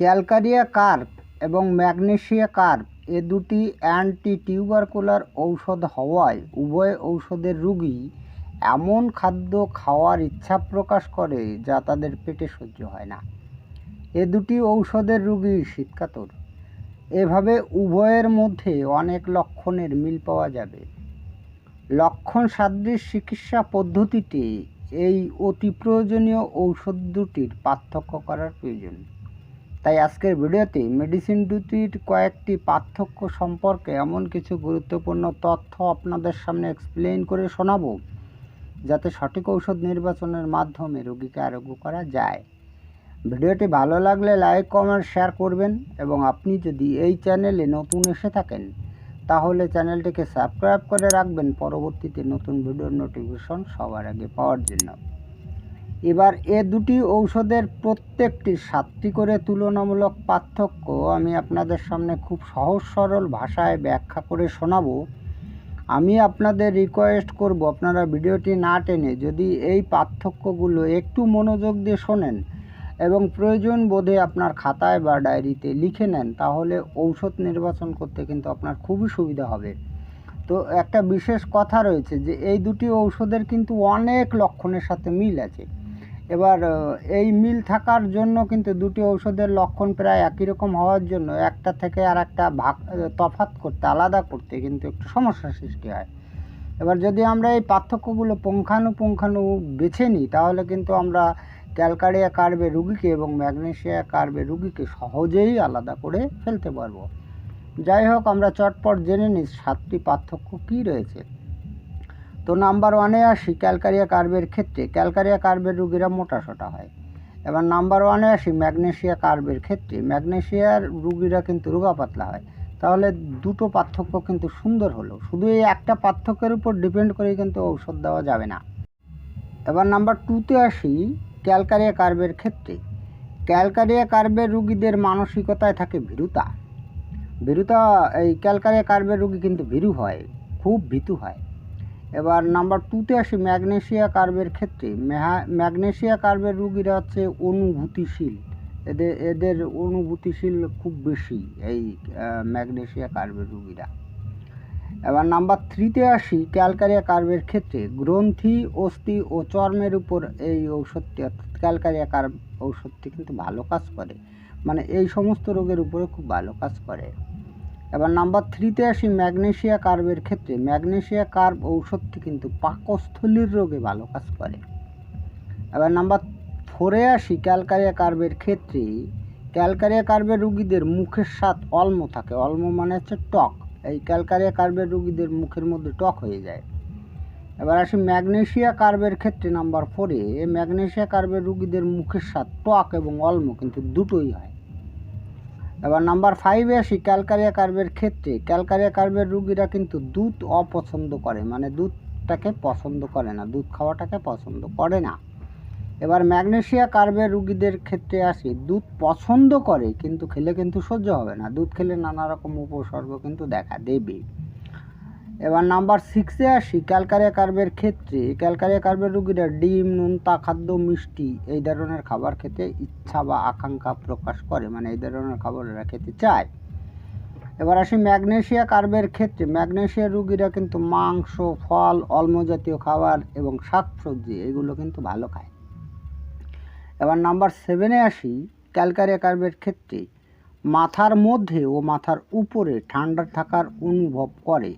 Calcarea carb এবং magnesia carb, এ দুটি অ্যান্টি টিউবারকুলার ঔষধ হওয়ায় উভয় ঔষধের রুগী এমন খাদ্য খাওয়ার ইচ্ছা প্রকাশ করে যা তাদের পেটে সহ্য হয় না। এ দুটি ঔষধের রুগী শীতকাতর। এভাবে উভয়ের মধ্যে অনেক লক্ষণের মিল পাওয়া যাবে। লক্ষণ সাদৃশ চিকিৎসা পদ্ধতিতে এই অতি প্রয়োজনীয় ঔষধ দুটির পার্থক্য করার প্রয়োজন। তাই আজকের ভিডিওতে মেডিসিন দুটির কয়েকটি পার্থক্য সম্পর্কে এমন কিছু গুরুত্বপূর্ণ তথ্য আপনাদের সামনে এক্সপ্লেইন করে শোনাবো, যাতে সঠিক ঔষধ নির্বাচনের মাধ্যমে রোগীকে আরোগ্য করা যায়। ভিডিওটি ভালো লাগলে লাইক কমেন্ট শেয়ার করবেন এবং আপনি যদি এই চ্যানেলে নতুন এসে থাকেন, তাহলে চ্যানেলটিকে সাবস্ক্রাইব করে রাখবেন। পরবর্তীতে নতুন ভিডিওর নোটিফিকেশন সবার আগে পাওয়ার জন্য। এবার এ দুটি ঔষধের প্রত্যেকটির সাতটি করে তুলনামূলক পার্থক্য আমি আপনাদের সামনে খুব সহজ সরল ভাষায় ব্যাখ্যা করে শোনাবো। আমি আপনাদের রিকোয়েস্ট করব, আপনারা ভিডিওটি না টেনে যদি এই পার্থক্যগুলো একটু মনোযোগ দিয়ে শোনেন এবং প্রয়োজন বোধে আপনার খাতায় বা ডায়েরিতে লিখে নেন, তাহলে ঔষধ নির্বাচন করতে কিন্তু আপনার খুবই সুবিধা হবে। তো একটা বিশেষ কথা রয়েছে যে, এই দুটি ঔষধের কিন্তু অনেক লক্ষণের সাথে মিল আছে। এবার এই মিল থাকার জন্য কিন্তু দুটি ঔষধের লক্ষণ প্রায় একই রকম হওয়ার জন্য একটা থেকে আর একটা ভাগ তফাত করতে, আলাদা করতে কিন্তু একটু সমস্যার সৃষ্টি হয়। এবার যদি আমরা এই পার্থক্যগুলো পুঙ্খানুপুঙ্খানু বেছে নিই, তাহলে কিন্তু আমরা ক্যালকারিয়া কার্বে রুগীকে এবং ম্যাগনেশিয়া কার্বে রুগীকে সহজেই আলাদা করে ফেলতে পারব। যাই হোক, আমরা চটপট জেনে নিই সাতটি পার্থক্য কী রয়েছে। তো নাম্বার ওয়ানে আসি, ক্যালকারিয়া কার্বের ক্ষেত্রে। ক্যালকারিয়া কার্বের রুগীরা মোটাসোটা হয়। এবার নাম্বার ওয়ানে আসি, ম্যাগনেশিয়া কার্বের ক্ষেত্রে। ম্যাগনেশিয়ার রুগীরা কিন্তু রোগা পাতলা হয়। তাহলে দুটো পার্থক্য কিন্তু সুন্দর হলো। শুধু এই একটা পার্থক্যের উপর ডিপেন্ড করে কিন্তু ঔষধ দেওয়া যাবে না। এবার নাম্বার টুতে আসি, ক্যালকারিয়া কার্বের ক্ষেত্রে। ক্যালকারিয়া কার্বের রুগীদের মানসিকতায় থাকে ভীরুতা। ভীরুতা, এই ক্যালকারিয়া কার্বের রুগী কিন্তু ভীরু হয়, খুব ভীতু হয়। এবার নাম্বার টুতে আসি ম্যাগনেসিয়া কার্বের ক্ষেত্রে। ম্যাগনেসিয়া কার্বের রুগীরা হচ্ছে অনুভূতিশীল। এদের এদের অনুভূতিশীল খুব বেশি এই আহ, ম্যাগনেসিয়া কার্বের রুগীরা। এবার নাম্বার থ্রিতে আসি ক্যালকারিয়া কার্বের ক্ষেত্রে। গ্রন্থি অস্থি ও চর্মের উপর এই ঔষধটি অর্থাৎ ক্যালকারিয়া কার্ব ঔষধটি কিন্তু ভালো কাজ করে। মানে এই সমস্ত রোগের উপরে খুব ভালো কাজ করে। এবার নাম্বার থ্রিতে আসি ম্যাগনেসিয়া কার্বের ক্ষেত্রে। ম্যাগনেসিয়া কার্ব ঔষধটি কিন্তু পাকস্থলীর রোগে ভালো কাজ করে। এবার নাম্বার ফোরে আসি ক্যালকারিয়া কার্বের ক্ষেত্রে। ক্যালকারিয়া কার্বের রুগীদের মুখের স্বাদ অল্ম থাকে। অল্ম মানে হচ্ছে টক। এই ক্যালকারিয়া কার্বের রুগীদের মুখের মধ্যে টক হয়ে যায়। এবার আসি ম্যাগনেসিয়া কার্বের ক্ষেত্রে নাম্বার ফোরে। ম্যাগনেসিয়া কার্বের রুগীদের মুখের স্বাদ টক এবং অল্ম কিন্তু দুটোই হয়। এবার নাম্বার ফাইভে আসি, ক্যালকারিয়া কার্বের ক্ষেত্রে। ক্যালকারিয়া কার্বের রুগীরা কিন্তু দুধ অপছন্দ করে মানে দুধটাকে পছন্দ করে না, দুধ খাওয়াটাকে পছন্দ করে না। এবার ম্যাগনেশিয়া কার্বের রুগীদের ক্ষেত্রে আসি, দুধ পছন্দ করে, কিন্তু খেলে কিন্তু সহ্য হবে না। দুধ খেলে নানা রকম উপসর্গ কিন্তু দেখা দেবে। এবার নাম্বার সিক্সে আসি, ক্যালকারিয়া কার্বের ক্ষেত্রে। ক্যালকারিয়া কার্বের রুগীরা ডিম, নোনতা, খাদ্য, মিষ্টি, এই ধরনের খাবার খেতে ইচ্ছা বা আকাঙ্ক্ষা প্রকাশ করে মানে এই ধরনের খাবার এরা খেতে চায়। এবার আসি ম্যাগনেশিয়া কার্বের ক্ষেত্রে। ম্যাগনেশিয়া রুগীরা কিন্তু মাংস, ফল জাতীয় খাবার এবং শাকসবজি, এগুলো কিন্তু ভালো খায়। এবার নাম্বার সেভেনে আসি, ক্যালকারিয়া কার্বের ক্ষেত্রে। মাথার মধ্যে ও মাথার উপরে ঠান্ডা থাকার অনুভব করে।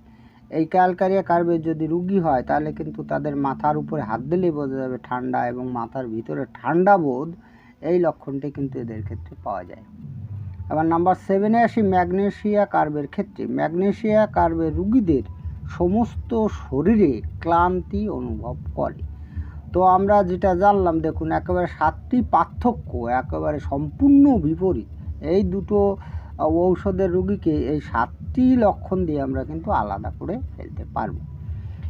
এই ক্যালকারিয়া কার্বের যদি রুগী হয়, তাহলে কিন্তু তাদের মাথার উপরে হাত দিলেই বোঝা যাবে ঠান্ডা এবং মাথার ভিতরে ঠান্ডা বোধ, এই লক্ষণটি কিন্তু এদের ক্ষেত্রে পাওয়া যায়। এবার নাম্বার সেভেনে আসি ম্যাগনেশিয়া কার্বের ক্ষেত্রে। ম্যাগনেশিয়া কার্বের রুগীদের সমস্ত শরীরে ক্লান্তি অনুভব করে। তো আমরা যেটা জানলাম, দেখুন, একেবারে সাতটি পার্থক্য, একেবারে সম্পূর্ণ বিপরীত। এই দুটো ঔষধের রুগীকে এই সাতটি লক্ষণ দিয়ে আমরা কিন্তু আলাদা করে ফেলতে পারব।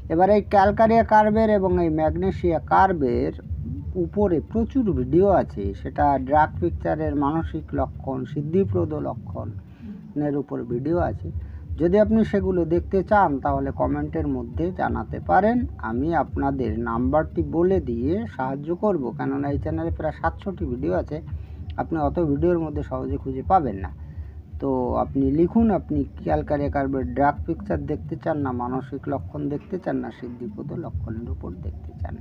এবার এই ক্যালকারিয়া কার্বের এবং এই ম্যাগনেসিয়া কার্বের উপরে প্রচুর ভিডিও আছে। সেটা ড্রাগ পিকচারের মানসিক লক্ষণ, সিদ্ধিপ্রদ লক্ষণের উপর ভিডিও আছে। যদি আপনি সেগুলো দেখতে চান, তাহলে কমেন্টের মধ্যে জানাতে পারেন। আমি আপনাদের নাম্বারটি বলে দিয়ে সাহায্য করব। কেননা এই চ্যানেলে প্রায় সাতশোটি ভিডিও আছে। আপনি অত ভিডিওর মধ্যে সহজে খুঁজে পাবেন না। তো আপনি লিখুন, আপনি ক্যালকারিয়া কার্বের ড্রাগ পিকচার দেখতে চান না, মানসিক লক্ষণ দেখতে চান না, সিদ্ধিপদ লক্ষণের উপর দেখতে চান।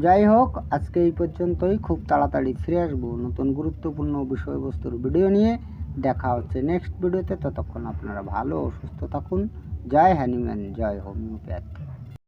যাই হোক, আজকে এই পর্যন্তই। খুব তাড়াতাড়ি ফিরে আসব নতুন গুরুত্বপূর্ণ বিষয়বস্তুর ভিডিও নিয়ে। দেখা হচ্ছে নেক্সট ভিডিওতে। ততক্ষণ আপনারা ভালো সুস্থ থাকুন। জয় হ্যানিম্যান জয় হোমিওপ্যাথ।